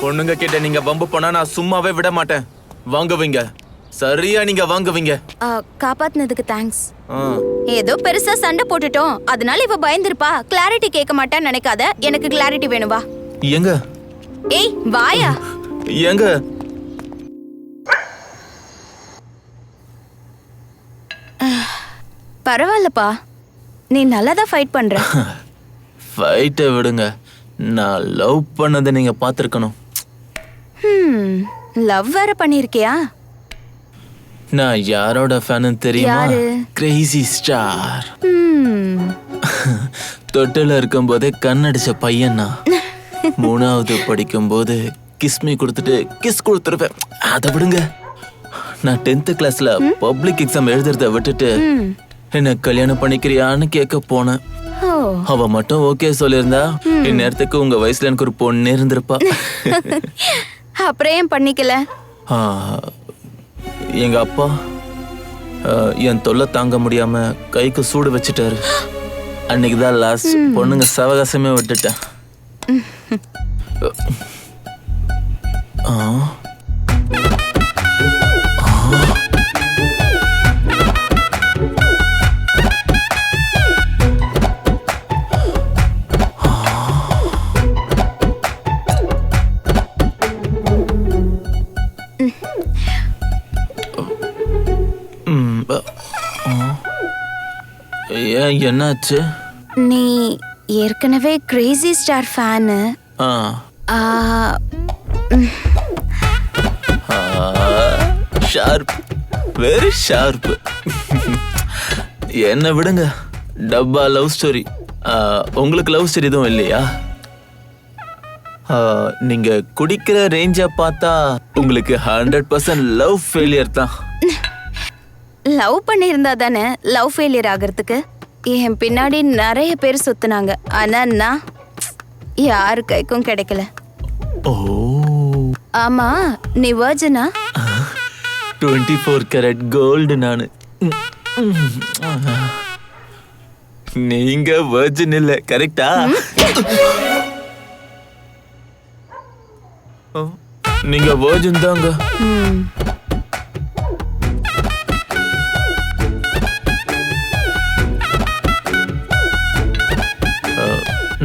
பொண்ணுங்க கிட்ட நீங்க வம்பு போனா நான் சும்மாவே விட மாட்டேன். வாங்குவீங்க. சரியா நீங்க வாங்குவீங்க. காப்பாத்துனதுக்கு தேங்க்ஸ். ஏதோ பெருசா சண்டை போட்டுட்டோம். அதனால இவ பயந்துருப்பா. கிளாரிட்டி கேட்க மாட்டான்னு நினைக்காத. எனக்கு கிளாரிட்டி வேணும் வா. எங்க? ஏய் வாயா. எங்க? பரவாயில்லப்பா. நீ நல்லா தான் ஃபைட் பண்ற. ஃபைட்டை விடுங்க. நான் லவ் பண்ணதை நீங்க பார்த்துருக்கணும். லவ் வேற பண்ணிருக்கியா? நான் யாரோட ஃபேனு தெரியுமா? யாரு? கிரேசி ஸ்டார் ஹம் தொட்டில இருக்கும்போதே கண்ணடிச்ச பையனா மூணாவது படிக்கும்போது கிஸ்மி கொடுத்துட்டு கிஸ் கொடுத்துருப்பேன் அதை விடுங்க. நான் டென்த் கிளாஸ்ல பப்ளிக் எக்ஸாம் எழுதுறத விட்டுட்டு ம். என்ன கல்யாணம் பண்ணிக்கிறியான்னு கேட்க போனேன். ஓ. அவ மட்டும் ஓகே சொல்லியிருந்தா இந்நேரத்துக்கு உங்க வயசுல எனக்கு ஒரு பொண்ணு இருந்திருப்பா. அப்புறம் ஏன் பண்ணிக்கல? எங்க அப்பா என் தொல்லை தாங்க முடியாம கைக்கு சூடு வச்சுட்டாரு. அன்னைக்கு தான் லாஸ்ட் பொண்ணுங்க சவகாசமே விட்டுட்டேன். ஆ. ஏன் என்னாச்சு? நீ ஏற்கனவே கிரேசி ஸ்டார் ஃபேனு ஆ. ஷார்ப் வெரி ஷார்ப் என்ன விடுங்க. டப்பா லவ் ஸ்டோரி உங்களுக்கு லவ் ஸ்டோரி எதுவும் இல்லையா? நீங்க குடிக்கிற ரேஞ்ச பார்த்தா உங்களுக்கு ஹண்ட்ரட் பர்சன்ட் லவ் ஃபெயிலியர் தான். லவ் பண்ணியிருந்தா தானே லவ் ஃபெயிலியர் ஆகிறதுக்கு? என் பின்னாடி நிறைய பேர் சுத்துனாங்க. ஆனா நான் யாரு கைக்கும் கிடைக்கல. ஆமா நீ வர்ஜனா டுவெண்ட்டி ஃபோர் கேரட் கோல்டு நானு. நீங்க வர்ஜின் இல்ல கரெக்டா நீங்க வர்ஜின் தாங்க.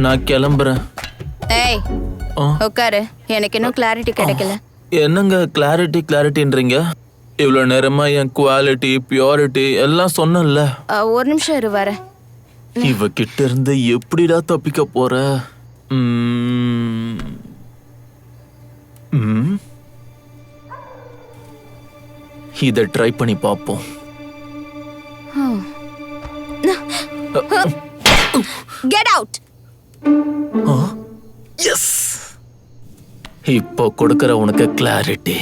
நான் கிளம்புறேன். ஏய் உட்காரு எனக்கு இன்னும் கிளாரிட்டி கிடைக்கல. என்னங்க கிளாரிட்டி கிளாரிட்டின்றீங்க இவ்வளோ நேரமா என் குவாலிட்டி பியூரிட்டி எல்லாம் சொன்னேன்ல. ஆ, ஒரு நிமிஷம் இரு வரேன். இவ கிட்ட இருந்து எப்படிடா தப்பிக்க போற. இத ட்ரை பண்ணி பார்ப்போம். கெட் அவுட் எஸ் இப்போ கொடுக்கற உனக்கு கிளாரிட்டி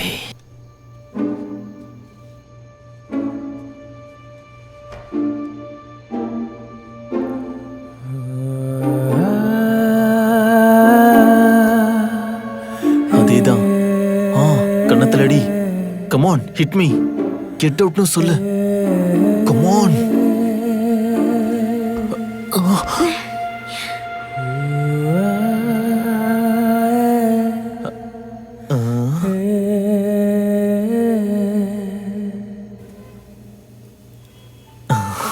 அதேதான். ஆ கண்ணத்துலடி come on hit me get அவுட்னு சொல்லு. Come on